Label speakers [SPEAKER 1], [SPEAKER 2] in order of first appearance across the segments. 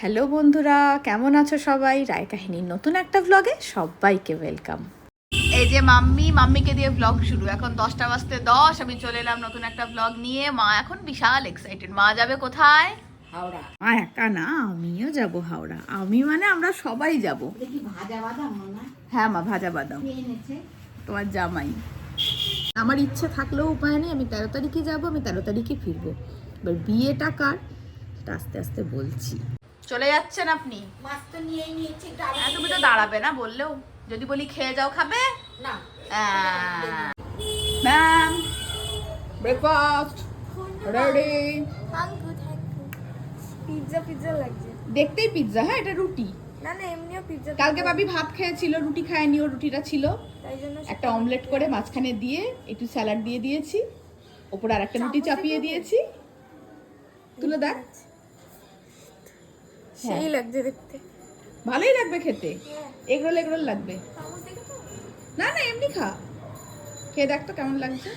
[SPEAKER 1] Hello বন্ধুরা কেমন আছো সবাই? রায় কাহিনীর নতুন একটা ব্লগে সবাইকে ওয়েলকাম এই যে মাম্মি মাম্মিকে দিয়ে ব্লগ শুরু। এখন দশটা বাজতে দশ আমি চলে এলাম নতুন একটা ব্লগ নিয়ে। মা এখন বিশাল এক্সাইটেড মা যাবে কোথায়?
[SPEAKER 2] হাওড়া।
[SPEAKER 1] মা একা না আমিও যাব হাওড়া। আমি মানে আমরা সবাই যাব।
[SPEAKER 2] ভাজা বাদাম হ্যাঁ?
[SPEAKER 1] মা ভাজা বাদাম। তোমার জামাই। আমার ইচ্ছে থাকলেও উপায় নেই আমি তেরো তারিখে যাব আমি তেরো তারিখে ফিরবো। এবার বিয়েটা কার? আস্তে আস্তে বলছি। চলে যাচ্ছেন আপনি?
[SPEAKER 2] মাছ তো নিয়েই নিয়েছি
[SPEAKER 1] হ্যাঁ, তুমি তো দাঁড়াবে না বললেও। যদি বলি খেয়ে যাও খাবে?
[SPEAKER 2] না।
[SPEAKER 1] Ma'am breakfast ready
[SPEAKER 3] pizza pizza লাগছে।
[SPEAKER 1] দেখতেই পিৎজা হ্যাঁ এটা রুটি।
[SPEAKER 3] না না এমনিও পিৎজা
[SPEAKER 1] কালকে ভাবি ভাত খেয়েছিল রুটি খায়নি ও রুটিটা ছিল। একটা অমলেট করে মাঝখানে দিয়ে একটু স্যালাড দিয়ে দিয়েছি। ওপরে আর একটা রুটি চাপিয়ে দিয়েছি। তুলে দেখ।
[SPEAKER 3] সেই লাগছে দেখতে।
[SPEAKER 1] ভালোই লাগবে খেতে। এগরোল এগরোল লাগবে। না না এমনি খা। খেয়ে দেখ তো কেমন লাগছে।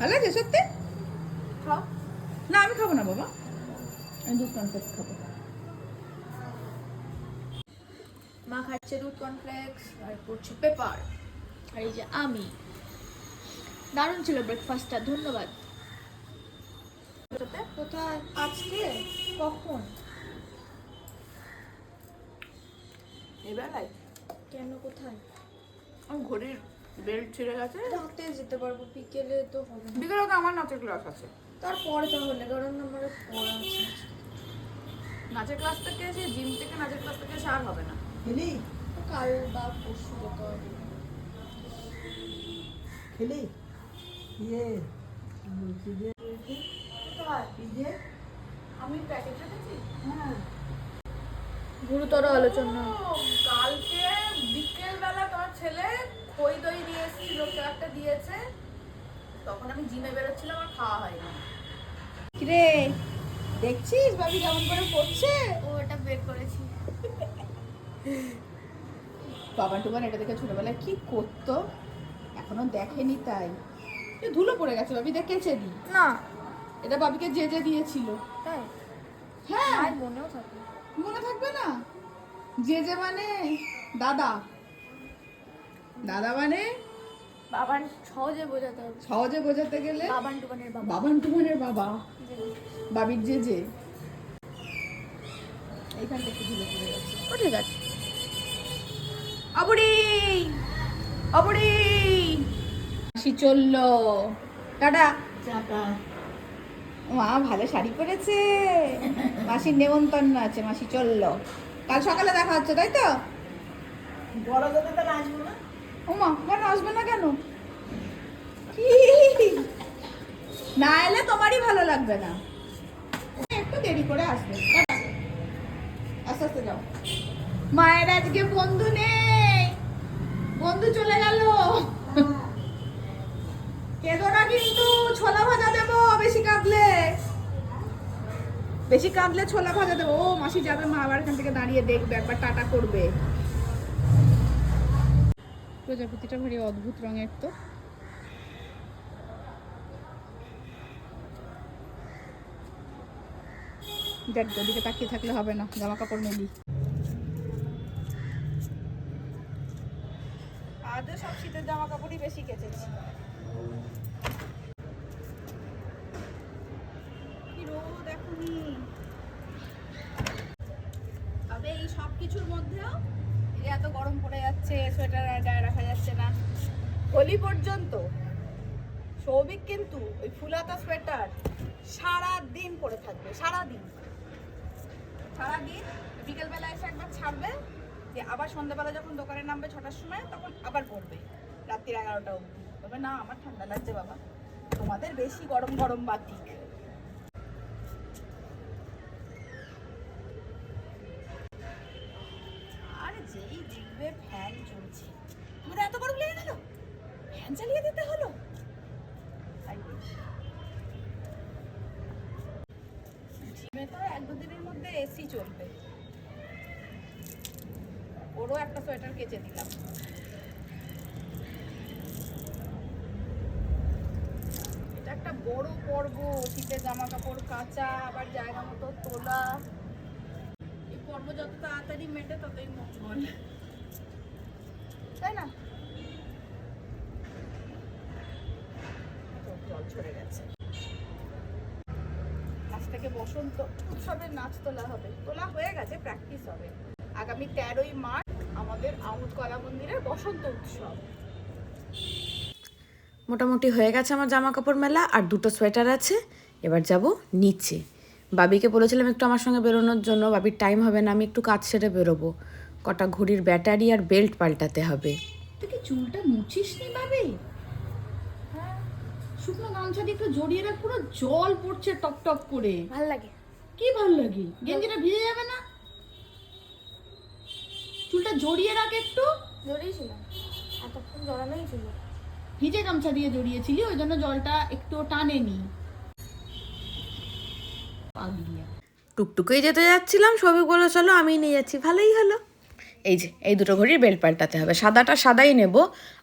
[SPEAKER 1] ভালো লাগছে সত্যি। না আমি খাব না বাবা। আমি দুধ কনফ্লেক্স খাব।
[SPEAKER 3] মা খাচ্ছে দুধ কর্নফ্লেক্স আর করছে পেপার আর এই যে আমি দারুণ ছিল ব্রেকফাস্টটা ধন্যবাদ। কোথায়? আজকে? কখন?
[SPEAKER 1] এবেলায়
[SPEAKER 3] কেন কোথায়?
[SPEAKER 1] আমার ঘড়ির বেল্ট ছিঁড়ে গেছে।
[SPEAKER 3] রাতে যেতে পারব বিকেলে তো হবে
[SPEAKER 1] বিকেলে তো আমার নাচের ক্লাস আছে।
[SPEAKER 3] তারপরে তাহলে কারণ আমার পড়া আছে।
[SPEAKER 1] নাচের ক্লাস থেকে এসে জিম থেকে নাচের ক্লাস থেকে এসে আর হবে না।
[SPEAKER 3] কাল বা পরশু যেতে হবে।
[SPEAKER 2] খেলি? ইয়ে বলছি যে
[SPEAKER 1] আমি
[SPEAKER 2] হ্যাঁ।
[SPEAKER 3] গুরুতর আলোচনা।
[SPEAKER 1] কালকে বিকেল বেলা তোমার ছেলে খই দই দিয়ে এসেছিল একটা দিয়েছে। তখন আমি জিমে বেরোচ্ছিলাম আর খাওয়া হয়নি। কিরে দেখছিস ভাবি কেমন করে পড়ছে?
[SPEAKER 3] ও এটা বের করেছি।
[SPEAKER 1] বাবা টুবান এটা দেখে ছোটবেলায় কি করতো? এখনও দেখেনি তাই। এ ধুলো পড়ে গেছে ভাবি দেখেছে দি
[SPEAKER 3] না।
[SPEAKER 1] এটা বাবিকে যে যে দিয়েছিল।
[SPEAKER 3] তাই?
[SPEAKER 1] হ্যাঁ।
[SPEAKER 3] আর মনেও থাকে।
[SPEAKER 1] মনে থাকবে না? যে যে মানে দাদা। দাদা মানে?
[SPEAKER 3] বাবান সহজে বোঝাতে হবে।
[SPEAKER 1] সহজে বোঝাতে গেলে
[SPEAKER 3] বাবান টুবানের বাবা।
[SPEAKER 1] বাবান টুমানের বাবা। বাবির যে যে। এইখান থেকে ধুলো পড়ে গেছে।
[SPEAKER 3] ও ঠিক আছে
[SPEAKER 1] অবড়ি অবড়ি। মাসি চলল। টাটা। মা ভালো শাড়ি পরেছে। মাসির নেমন্তন্ন আছে মাসি চলল। কাল সকালে দেখা হচ্ছে তাই তো?
[SPEAKER 2] বড় যাতে তো আসব না।
[SPEAKER 1] ওমা কেন আসবে না কেন? না এলে তোমারই ভালো লাগবে না। একটু দেরি করে আসবে। আস্তে আস্তে যাও। মায়ের আজকে বন্ধু নেই। বন্ধু চলে গেল। কেঁদো কিন্তু, ছোলা ভাজা দেবো, বেশি কাঁদলে। বেশি কাঁদলে ছোলা ভাজা দেবো। ও, মাসি যাবে, মা আবার এখান থেকে দাঁড়িয়ে দেখবে, একবার টাটা করবে। প্রজাপতিটা ভারী অদ্ভুত রঙের তো। দেখ, ওদিকে তাকিয়ে থাকলে হবে না জামা কাপড় মেলি। আজও সব শীতের জামা কাপড়ই বেশি কেচেছি। রোদ এখনই। তবে এই সব কিছুর মধ্যেও এত গরম পড়ে যাচ্ছে, সোয়েটার আর রাখা যাচ্ছে না। হোলি পর্যন্ত সৌভিক কিন্তু ওই ফুলাতা সোয়েটার সারা পরে থাকবে সারা দিন সারা বিকেলবেলা এসে একবার ছাড়বে যে আবার সন্ধ্যাবেলা যখন দোকানে নামবে ছটার সময়, তখন আবার পড়বে রাত্রির এগারোটা অবধি। তবে না, আমার ঠান্ডা লাগছে বাবা। তোমাদের বেশি গরম গরম বাতিক আর যেই দেখবে ফ্যান চলছে, তোমাদের এত গরম লেগে গেল? ফ্যান চালিয়ে দিতে হলো। জিমে তো এক দুদিনের মধ্যে এসি চলবে। ওরও একটা সোয়েটার কেচে দিলাম
[SPEAKER 4] বড় পর্ব, শীতের জামা কাপড় কাচা, আবার জায়গা মতো তোলা। এই পর্ব যত তাড়াতাড়ি মেটে ততই মঙ্গল তাই না? জল ছড়ে গেছে। আজ বসন্ত উৎসবের নাচ তোলা হবে। তোলা হয়ে গেছে প্র্যাকটিস হবে। আগামী তেরোই মার্চ আমাদের আমুদ কলা মন্দিরের বসন্ত উৎসব।
[SPEAKER 5] মোটামুটি হয়ে গেছে আমার জামা কাপড় মেলা আর দুটো সোয়েটার আছে। এবার যাব নিচে। বাবিকে বলেছিলাম একটু আমার সঙ্গে বেরোনোর জন্য বাবির টাইম হবে না আমি একটু কাজ সেরে বেরোবো। কটা ঘড়ির ব্যাটারি আর বেল্ট পাল্টাতে হবে।
[SPEAKER 1] তুই কি চুলটা মুছিস নি ভাবে শুকনো গামছা দিয়ে একটু জড়িয়ে রাখ পুরো জল পড়ছে টপ টপ করে।
[SPEAKER 3] ভালো লাগে।
[SPEAKER 1] কি ভালো লাগে? গেঞ্জিটা ভিজে যাবে না? চুলটা জড়িয়ে রাখ একটু।
[SPEAKER 3] জড়িয়েছিলাম। এতক্ষণ জড়ানোই ছিল।
[SPEAKER 1] ভিজে গামছা দিয়ে জড়িয়েছিলি ওই জন্য জলটা একটু টানেনি।
[SPEAKER 5] টুকটুকেই যেতে যাচ্ছিলাম সবই বলে চলো আমি নিয়ে যাচ্ছি। ভালোই হলো। এই যে এই দুটো ঘড়ির বেল্ট পাল্টাতে হবে। সাদাটা সাদাই নেব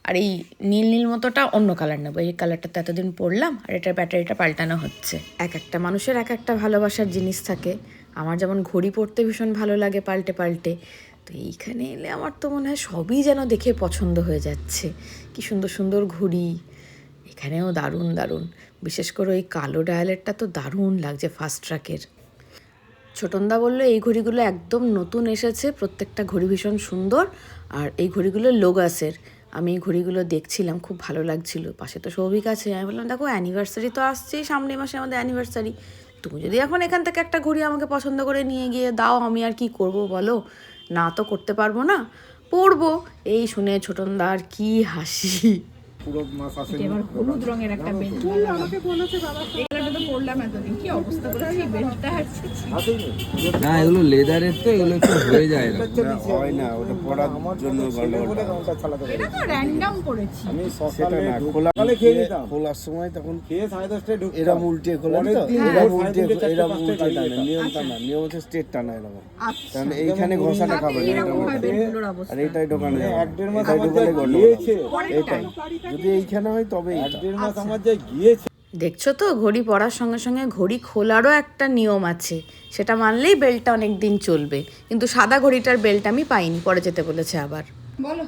[SPEAKER 5] আর এই নীল নীল মতোটা অন্য কালার নেব। এই কালারটা তো এতদিন পরলাম আর এটার ব্যাটারিটা পাল্টানো হচ্ছে। এক একটা মানুষের এক একটা ভালোবাসার জিনিস থাকে। আমার যেমন ঘড়ি পরতে ভীষণ ভালো লাগে পাল্টে পাল্টে। তো এইখানে এলে আমার তো মনে হয় সবই যেন দেখে পছন্দ হয়ে যাচ্ছে। কি সুন্দর সুন্দর ঘড়ি, এখানেও দারুণ দারুণ। বিশেষ করে ওই কালো ডায়ালেরটা তো দারুণ লাগছে ফাস্ট ট্র্যাকের ছোটনদা বলল, এই ঘড়িগুলো একদম নতুন এসেছে, প্রত্যেকটা ঘড়ি ভীষণ সুন্দর, আর এই ঘড়িগুলো লোগাসের। আমি এই ঘড়িগুলো দেখছিলাম, খুব ভালো লাগছিল। পাশে তো সৌভিক আছে। আমি বললাম, দেখো অ্যানিভার্সারি তো আসছেই সামনের মাসে আমাদের অ্যানিভার্সারি তুমি যদি এখন এখান থেকে একটা ঘড়ি আমাকে পছন্দ করে নিয়ে গিয়ে দাও, আমি আর কি করব বলো? না তো করতে পারব না। পড়ব। এই শুনে ছোটনদার কি হাসি।
[SPEAKER 6] পুরো মাস আসে
[SPEAKER 1] এবার হলুদ রঙের একটা বেল্ট আমাকে বলেছে বাবা এগুলোটা তো পরলাম এতদিন কি অবস্থা করেছি? বেল্টটা
[SPEAKER 7] না এগুলো লেদারের তো এগুলো একটু হয়ে যায় না।
[SPEAKER 6] হয় না ওটা পড়ার জন্য গন্ডগোলটা
[SPEAKER 1] এটা তো র্যান্ডম করেছি।
[SPEAKER 6] আমি সকালে
[SPEAKER 7] খোলা
[SPEAKER 6] সকালে খেয়ে নিতাম।
[SPEAKER 7] খোলার সময় তখন
[SPEAKER 6] খেয়ে সাড়ে দশটায় ঢুকতাম।
[SPEAKER 7] এরম উল্টে খোলা তো?
[SPEAKER 6] সাড়ে
[SPEAKER 7] উল্টে
[SPEAKER 6] পাঁচটায়
[SPEAKER 7] উল্টে টানে নিয়ম টানা নিয়ম হচ্ছে স্টেট টানা এরকম।
[SPEAKER 1] আচ্ছা।
[SPEAKER 7] কারণ এইখানে ঘষাটা খাবে না
[SPEAKER 1] হয়
[SPEAKER 7] আর এইটাই দোকানে
[SPEAKER 6] মানে এক দেড় মাস
[SPEAKER 7] এটাই ঢোকালে গন্ডগোল এটাই। যদি এইখানে হয় তবে
[SPEAKER 6] এক দেড় মাস আমার যা গিয়েছে।
[SPEAKER 5] দেখছ তো ঘড়ি পরার সঙ্গে সঙ্গে ঘড়ি খোলারও একটা নিয়ম আছে। সেটা মানলেই বেল্টটা অনেক দিন চলবে। কিন্তু সাদা ঘড়িটার বেল্ট আমি পাইনি পরে যেতে বলেছে আবার।
[SPEAKER 1] বলো।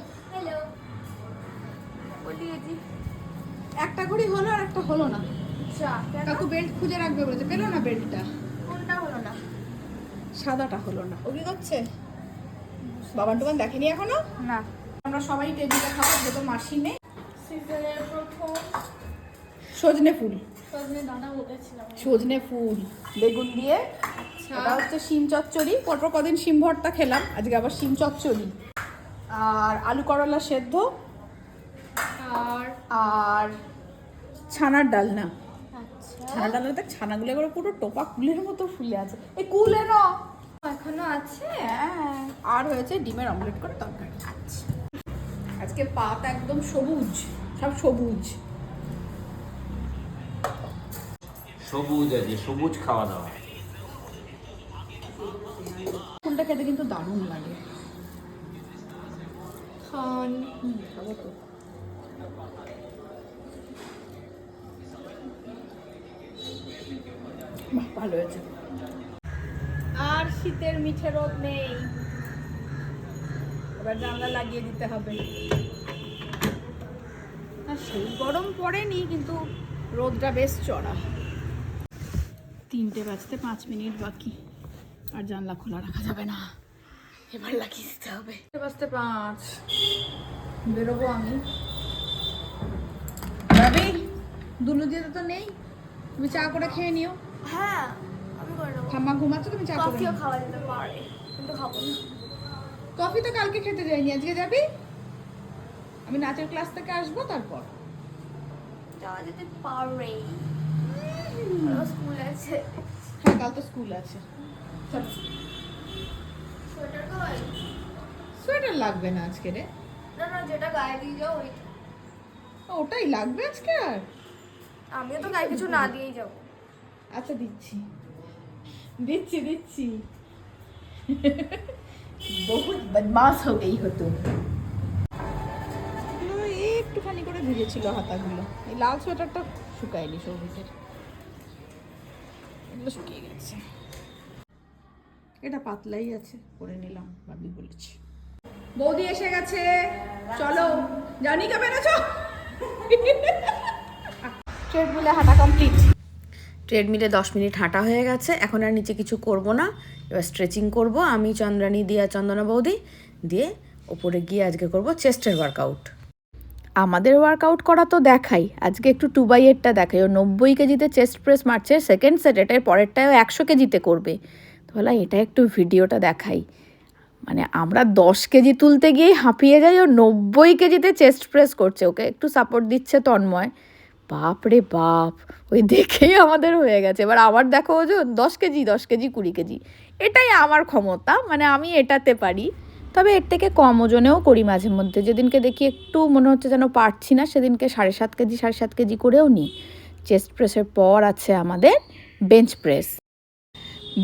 [SPEAKER 1] একটা ঘড়ি হলো আর একটা হলো না।
[SPEAKER 3] আচ্ছা
[SPEAKER 1] কাকু বেল্ট খুঁজে রাখবে বলেছে। পেল না বেল্টটা?
[SPEAKER 3] কোনটা হলো না?
[SPEAKER 1] সাদাটা হলো না। ও কি করছে? বাবান টুবান দেখেনি এখনও?
[SPEAKER 3] না।
[SPEAKER 1] আমরা সবাই টেবিলে খাবার দুটো মাসি নেই।
[SPEAKER 3] সিজনের প্রথম
[SPEAKER 1] সজনে ফুল।
[SPEAKER 3] সজনে দানা বলেছিলাম।
[SPEAKER 1] সজনে ফুল বেগুন দিয়ে। এটা হচ্ছে শিম চচ্চড়ি। পরপর কদিন শিম ভর্তা খেলাম আজকে আবার শিম চচ্চড়ি। আর আলু করলা সেদ্ধ।
[SPEAKER 3] আর
[SPEAKER 1] আর ছানার ডালনা।
[SPEAKER 3] আচ্ছা।
[SPEAKER 1] ছানার ডালনা দেখ ছানাগুলো করে পুরো টোপা কুলের মতো ফুলে আছে। এই কুল এনো
[SPEAKER 3] এখনও আছে?
[SPEAKER 1] হ্যাঁ আর হয়েছে ডিমের অমলেট করে তরকারি। আচ্ছা। আজকে পাত একদম সবুজ। সব সবুজ।
[SPEAKER 8] সবুজ আছে সবুজ খাওয়া দাওয়া।
[SPEAKER 1] ফুলটা খেতে কিন্তু দারুণ লাগে।
[SPEAKER 3] খান।
[SPEAKER 1] খাব তো। ভালো হয়েছে।
[SPEAKER 4] আর শীতের মিঠে রোদ নেই। এবার জানলা লাগিয়ে দিতে হবে।
[SPEAKER 1] আর সেই গরম পড়েনি কিন্তু রোদটা বেশ চড়া। তিনটে বাজতে পাঁচ মিনিট বাকি। আর জানলা খোলা রাখা যাবে না। এবার লাগিয়ে দিতে হবে। বাজতে পাঁচ। বেরোবো আমি। ভাবি দুলু দিয়ে তো নেই। তুমি চা করে খেয়ে নিও।
[SPEAKER 3] হ্যাঁ আমি করে নেব।
[SPEAKER 1] ঠাম্মা ঘুমাচ্ছ তুমি চা করে
[SPEAKER 3] কফিও খাওয়া যেতে পারে কিন্তু খাব না।
[SPEAKER 1] কফি তো কালকে খেতে যাইনি আজকে যাবি? আমি নাচের ক্লাস থেকে আসব তারপর।
[SPEAKER 3] যাওয়া যেতে পারে স্কুল আছে।
[SPEAKER 1] হ্যাঁ কাল তো স্কুল আছে। চলো।
[SPEAKER 3] সোয়েটার
[SPEAKER 1] লাগবে। না আজকে রে।
[SPEAKER 3] যেটা গায়ে দিয়ে যাও
[SPEAKER 1] ওটাই লাগবে আজকে আর?
[SPEAKER 3] আমিও তো গায়ে কিছু না দিয়েই যাব।
[SPEAKER 1] আচ্ছা দিচ্ছি। দিচ্ছি দিচ্ছি। বহুত বদমাশ হো গই হতো। ভিজেছিল হাতাগুলো। এই লাল সোয়েটারটা শুকায়নি সৌভিকের। এগুলো শুকিয়ে গেছে। এটা পাতলাই আছে করে নিলাম, ভাবি বলেছি। বৌদি এসে গেছে। চলো, জানি কে বেরোছো ট্রেডমিলে হাঁটা কমপ্লিট।
[SPEAKER 5] ট্রেডমিলে দশ মিনিট হাঁটা হয়ে গেছে। এখন আর নিচে কিছু করব না। এবার স্ট্রেচিং করব। আমি চন্দ্রানী দিয়া চন্দনা বৌদি দিয়ে ওপরে গিয়ে আজকে করব চেস্টের ওয়ার্কআউট আমাদের ওয়ার্কআউট করা তো দেখাই। আজকে একটু টু বাই এটটা দেখাই। ও নব্বই কেজিতে চেস্ট প্রেস মারছে সেকেন্ড সেট এটার পরেরটাও একশো কেজিতে করবে। তো বললাম এটা একটু ভিডিওটা দেখাই। মানে আমরা দশ কেজি তুলতে গিয়েই হাঁপিয়ে যাই, ও নব্বই কেজিতে চেস্ট প্রেস করছে। ওকে একটু সাপোর্ট দিচ্ছে তন্ময়। বাপ রে বাপ, ওই দেখেই আমাদের হয়ে গেছে। এবার আবার দেখো ওজন দশ কেজি দশ কেজি, কুড়ি কেজি। এটাই আমার ক্ষমতা মানে আমি এটাতে পারি। তবে এর থেকে কম ওজনেও করি মাঝে মধ্যে। যেদিনকে দেখি একটু মনে হচ্ছে যেন পারছি না, সেদিনকে সাড়ে সাত কেজি, সাড়ে সাত কেজি করেও নিই। চেস্ট প্রেসের পর আছে আমাদের বেঞ্চ প্রেস।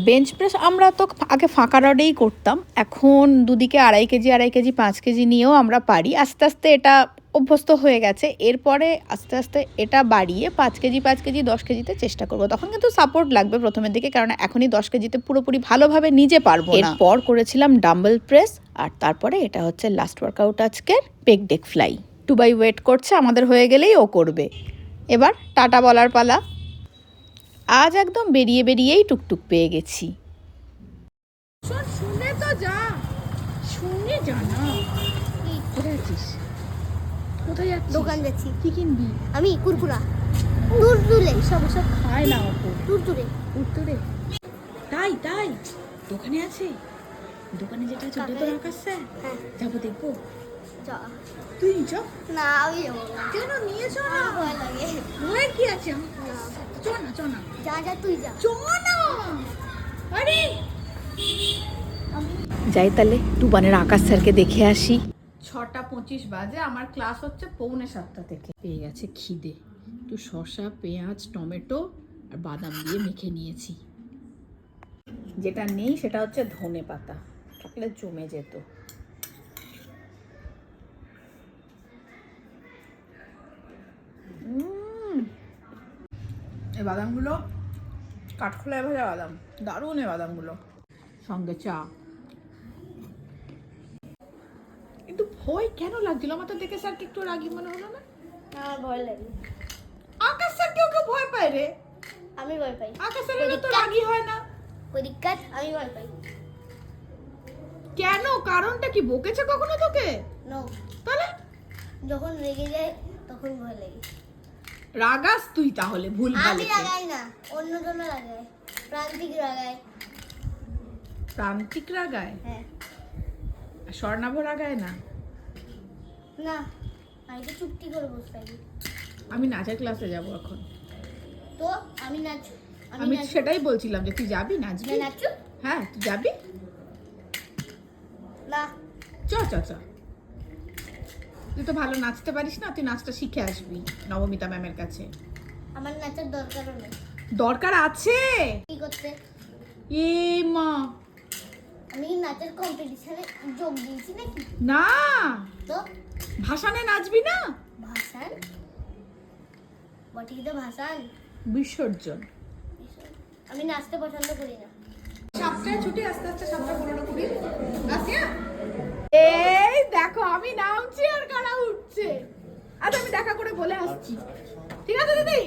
[SPEAKER 5] বেঞ্চ প্রেস আমরা তো আগে ফাঁকা রডেই করতাম, এখন দুদিকে আড়াই কেজি আড়াই কেজি, পাঁচ কেজি নিয়েও আমরা পারি। আস্তে আস্তে এটা অভ্যস্ত হয়ে গেছে। এরপরে আস্তে আস্তে এটা বাড়িয়ে পাঁচ কেজি পাঁচ কেজি দশ কেজিতে চেষ্টা করব। তখন কিন্তু সাপোর্ট লাগবে প্রথমের দিকে কারণ এখনই দশ কেজিতে পুরোপুরি ভালোভাবে নিজে পারব না। এরপর করেছিলাম ডাম্বেল প্রেস আর তারপরে এটা হচ্ছে লাস্ট ওয়ার্কআউট আজকের pec deck fly two by weight করছে আমাদের হয়ে গেলেই ও করবে। এবার টাটা বলার পালা। আজ একদম বেরিয়ে বেরিয়েই টুকটুক পেয়ে গেছি।
[SPEAKER 1] শুনে তো যা। শুনে যা না কোথায় আছিস কোথায় যাচ্ছিস?
[SPEAKER 9] দোকান যাচ্ছি।
[SPEAKER 1] কি কিনবি
[SPEAKER 9] আমি কুরকুরা। দূর দূরে
[SPEAKER 1] সব সব খায় না অপু।
[SPEAKER 9] দূর দূরে।
[SPEAKER 1] উত্তরে। তাই তাই? দোকানে আছে? দোকানে যেটা আছে ওটা তো স্যার।
[SPEAKER 9] হ্যাঁ।
[SPEAKER 1] যাব দেখব।
[SPEAKER 9] যা
[SPEAKER 1] তুই চ।
[SPEAKER 9] না আমি যাব
[SPEAKER 1] কেন? নিয়ে চ না।
[SPEAKER 9] ভয় লাগে।
[SPEAKER 1] ভয়ের কি আছে? চ না চ না।
[SPEAKER 9] যা যা তুই যা।
[SPEAKER 1] চ না। আরে!
[SPEAKER 5] যাই তাহলে টুবানের আকাশ স্যারকে দেখে আসি।
[SPEAKER 1] ছটা পঁচিশ বাজে আমার ক্লাস হচ্ছে পৌনে সাতটা থেকে। পেয়ে গেছে খিদে। একটু শসা পেঁয়াজ টমেটো আর বাদাম দিয়ে মেখে নিয়েছি। যেটা নেই সেটা হচ্ছে ধনে পাতা। থাকলে জমে যেত। এই বাদামগুলো কাঠখোলায় ভাজা বাদাম দারুণ এই বাদামগুলো। সঙ্গে চা কিন্তু ভয় কেন লাগছিল? আমার তো দেখে স্যারকে একটু রাগি মনে হলো না।
[SPEAKER 9] আমার ভয় লাগে।
[SPEAKER 1] আকাশ স্যার কেউ কেউ ভয় পায় রে।
[SPEAKER 9] আমি ভয় পাই।
[SPEAKER 1] আকাশ স্যারের তো রাগি হয় না।
[SPEAKER 9] ওই দিককাত আমি ভয় পাই।
[SPEAKER 1] কেন? কারণটা কি বকেছে কখনো তোকে?
[SPEAKER 9] নো
[SPEAKER 1] তাহলে?
[SPEAKER 9] যখন রেগে যায় তখন ভয় লাগে।
[SPEAKER 1] রাগাস তুই তাহলে ভুল
[SPEAKER 9] আমি লাগাই না অন্য জন লাগায় প্রান্তিক লাগায়
[SPEAKER 1] প্রান্তিক রাগায়?
[SPEAKER 9] হ্যাঁ।
[SPEAKER 1] স্বর্ণাভ রাগায় না?
[SPEAKER 9] না আমি তো চুপটি করে বসে থাকি।
[SPEAKER 1] আমি নাচের ক্লাসে যাব এখন।
[SPEAKER 9] তো আমি নাচ আমি
[SPEAKER 1] সেটাই বলছিলাম যে তুই যাবি নাচবি?
[SPEAKER 9] না নাচু?
[SPEAKER 1] হ্যাঁ তুই যাবি?
[SPEAKER 9] না।
[SPEAKER 1] চ চ চ। তুই তো ভালো নাচতে পারিস না তুই নাচটা শিখে আসবি নবমিতা ম্যামের কাছে।
[SPEAKER 9] আমার নাচার দরকারও নেই।
[SPEAKER 1] দরকার আছে?
[SPEAKER 9] কি করতে
[SPEAKER 1] এ মা।
[SPEAKER 9] আমি নাচের কম্পিটিশনে যোগ দিয়েছি নাকি?
[SPEAKER 1] না।
[SPEAKER 9] তো?
[SPEAKER 1] ভাসানে নাচবি না?
[SPEAKER 9] ভাসান? বটি তো ভাসান।
[SPEAKER 1] বিসর্জন।
[SPEAKER 9] আমি নাচতে পছন্দ করি না।
[SPEAKER 1] সাতটায় ছুটি আস্তে আস্তে সাতটা পনেরো কুড়ি আসি এই দেখো আমি নামছি আর কারা উঠছে। আচ্ছা আমি দেখা করে বলে আসছি। ঠিক আছে দিদি?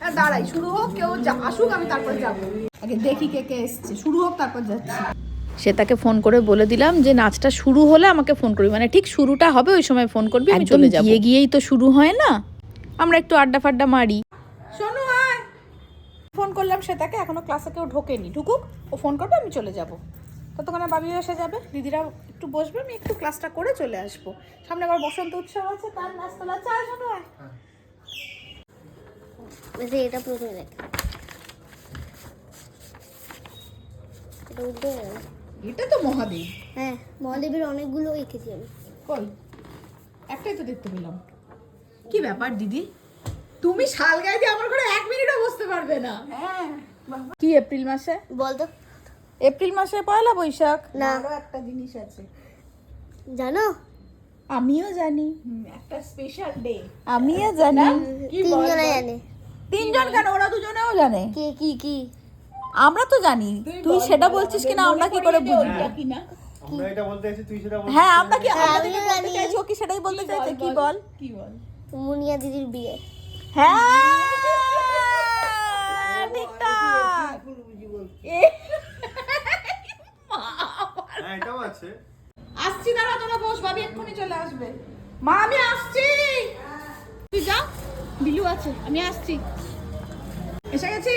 [SPEAKER 1] হ্যাঁ দাঁড়াই। শুরু হোক কেউ যা- আসুক আমি তারপর যাব। আগে দেখি কে কে এসছে। শুরু হোক তারপর যাচ্ছি।
[SPEAKER 5] সে তাকে ফোন করে বলে দিলাম যে নাচটা শুরু হলে আমাকে ফোন করবি। মানে ঠিক শুরুটা হবে ওই সময় ফোন করবি আমি চলে যাব। গিয়ে গিয়েই তো শুরু হয় না। আমরা একটু আড্ডা ফাড্ডা মারি।
[SPEAKER 1] শোনো আয়। ফোন করলাম সে তাকে এখনও ক্লাসে কেউ ঢোকেনি। ঢুকুক ও ফোন করবে আমি চলে যাব। ততক্ষণে বাবিও এসে যাবে দিদিরা একটু বসবে আমি একটু ক্লাসটা করে চলে আসব। সামনে আবার বসন্ত উৎসব আছে তার নাচতলা চা শোনো আয়।
[SPEAKER 9] বেশি এটা প্রথমে দেখ। এটা উঠবে।
[SPEAKER 1] এটা তো মহাদেব।
[SPEAKER 9] হ্যাঁ মহাদেবের অনেকগুলো এঁকেছি আমি।
[SPEAKER 1] কই? একটাই তো দেখতে পেলাম। কি ব্যাপার দিদি? তুমি শাল গায়ে দিয়ে আমার ঘরে এক মিনিটও বসতে পারবে না। হ্যাঁ কি এপ্রিল মাসে?
[SPEAKER 9] বল তো
[SPEAKER 1] এপ্রিল মাসে পয়লা বৈশাখ?
[SPEAKER 9] না।
[SPEAKER 1] আরও একটা জিনিস আছে।
[SPEAKER 9] জানো?
[SPEAKER 3] আমিও জানি।
[SPEAKER 1] একটা স্পেশাল ডে
[SPEAKER 3] আমিও জানি।
[SPEAKER 9] তিনজনে জানে।
[SPEAKER 3] তিনজন কেন? ওরা দুজনেও জানে।
[SPEAKER 9] কে কি কি?
[SPEAKER 3] আমরা তো জানি। তুই সেটা বলছিস কিনা আমরা কি করে বুঝব?
[SPEAKER 1] কিনা
[SPEAKER 6] আমরা এটা বলতে এসেছি তুই সেটা বল
[SPEAKER 3] হ্যাঁ আমরা কি
[SPEAKER 9] আমিও
[SPEAKER 3] বলতে
[SPEAKER 9] জানি।
[SPEAKER 3] চাইছি ও কি সেটাই বলতে চাইছে কি বল
[SPEAKER 1] কি বল?
[SPEAKER 9] মুনিয়া দিদির বিয়ে।
[SPEAKER 3] হ্যাঁ ঠিকঠাক
[SPEAKER 6] হ্যাঁ এটাও আছে।
[SPEAKER 1] আসছি দাঁড়া তোরা বস ভাবি এক্ষুনি চলে আসবে। মা আমি আসছি। তুই যা বিলু আছে আমি আসছি। এসে গেছি।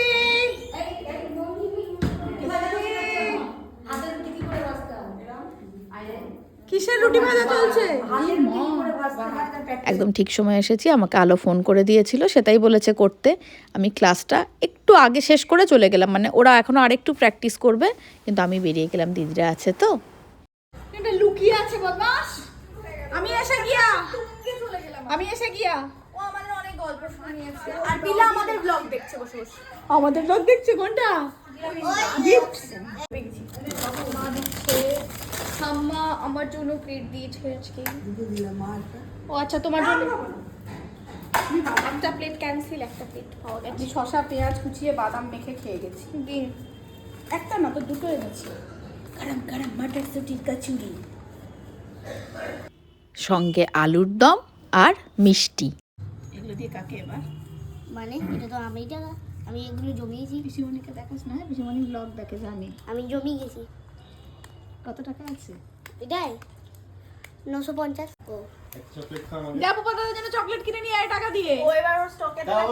[SPEAKER 1] কিসের রুটি ভাজা চলছে?
[SPEAKER 5] একদম ঠিক সময় এসেছি আমাকে আলো ফোন করে দিয়েছিল সেটাই বলেছে করতে। আমি ক্লাসটা একটু আগে শেষ করে চলে গেলাম মানে ওরা এখনও আরেকটু প্র্যাকটিস করবে কিন্তু আমি বেরিয়ে গেলাম দিদিরা আছে তো।
[SPEAKER 1] এটা লুকিয়ে আছে বদমাস! আমি এসে গিয়া আমি এসে গিয়া।
[SPEAKER 3] ও আমাদের অনেক গল্প শুনিয়েছে।
[SPEAKER 1] আর বিলা আমাদের ব্লগ দেখছে বসে বসে। আমাদের ব্লগ দেখছে কোনটা?
[SPEAKER 3] ঠাম্মা আমার জন্য প্লেট দিয়েছে আজকে। ও আচ্ছা তোমার জন্য। একটা প্লেট ক্যান্সেল একটা প্লেট পাওয়া গেছে।
[SPEAKER 1] শশা পেঁয়াজ কুচিয়ে বাদাম মেখে খেয়ে গেছি।
[SPEAKER 3] দিন
[SPEAKER 1] একটা না তো দুটো এনেছি।
[SPEAKER 3] গরম গরম মটর সুটি কচুরি।
[SPEAKER 5] সঙ্গে আলুর দম আর মিষ্টি।
[SPEAKER 1] এগুলো দিয়ে কাকে এবার?
[SPEAKER 9] মানে এটা তো আমি টাকা আমি এগুলো জমিয়েছি
[SPEAKER 1] পিসিমণিকে দেখাস না হ্যাঁ পিসিমণি ব্লগ দেখে জানি।
[SPEAKER 9] আমি জমিয়ে গেছি।
[SPEAKER 1] কত টাকা আছে?
[SPEAKER 9] এটাই। নশো পঞ্চাশ। ও।
[SPEAKER 1] দাদার জন্য চকলেট কিনে নিয়ে আয় টাকা দিয়ে।
[SPEAKER 3] ও এবার ওর স্টকে
[SPEAKER 6] তাও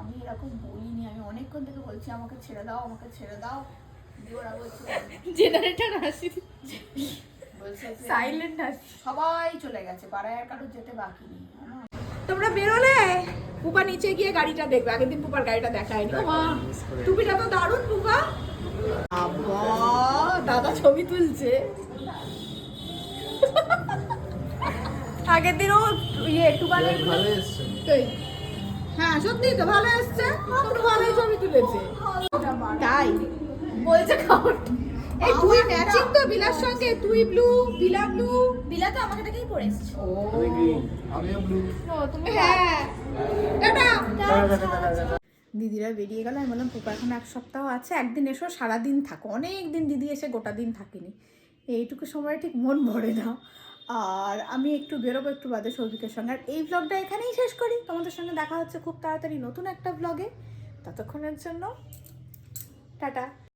[SPEAKER 1] আমি এরকম বলিনি আমি অনেকক্ষণ থেকে বলছি আমাকে ছেড়ে দাও আমাকে ছেড়ে দাও। বলছে
[SPEAKER 3] জেনারেটর হাসি।
[SPEAKER 1] বলছে সাইলেন্ট সবাই চলে গেছে পাড়ায় আর কারোর যেতে বাকি নেই জানো? তোমরা বেরোলে? পুপা নিচে গিয়ে গাড়িটা দেখবে। আগের দিন পুপার গাড়িটা দেখায়নি। মা টুপিটা তো দারুণ পুপা দাদা ছবি তুলছে। আগের দিনও ইয়ে কই? হ্যাঁ সত্যি তো ভালো এসছে। ভালোই ছবি তুলেছে। তাই বলছে খাবার। এই তুই ম্যাচিং তো বিলার সঙ্গে। তুই ব্লু বিলা ব্লু
[SPEAKER 3] বিলা তো আমাকে দেখেই পড়ে এসেছে।
[SPEAKER 1] ও।
[SPEAKER 6] আমিও ব্লু
[SPEAKER 3] ও তুমি
[SPEAKER 1] হ্যাঁ। দিদিরা বেরিয়ে গেল। আমি বললাম পুপা এখন এক সপ্তাহ আছে একদিন এসো সারাদিন থাকো। অনেক দিন দিদি এসে গোটা দিন থাকিনি। এইটুকু সময় ঠিক মন ভরে না। আর আমি একটু বেরোবো একটু বাদে সৌভিকের সঙ্গে। আর এই ব্লগটা এখানেই শেষ করি। তোমাদের সঙ্গে দেখা হচ্ছে খুব তাড়াতাড়ি নতুন একটা ব্লগে ততক্ষণের জন্য টাটা।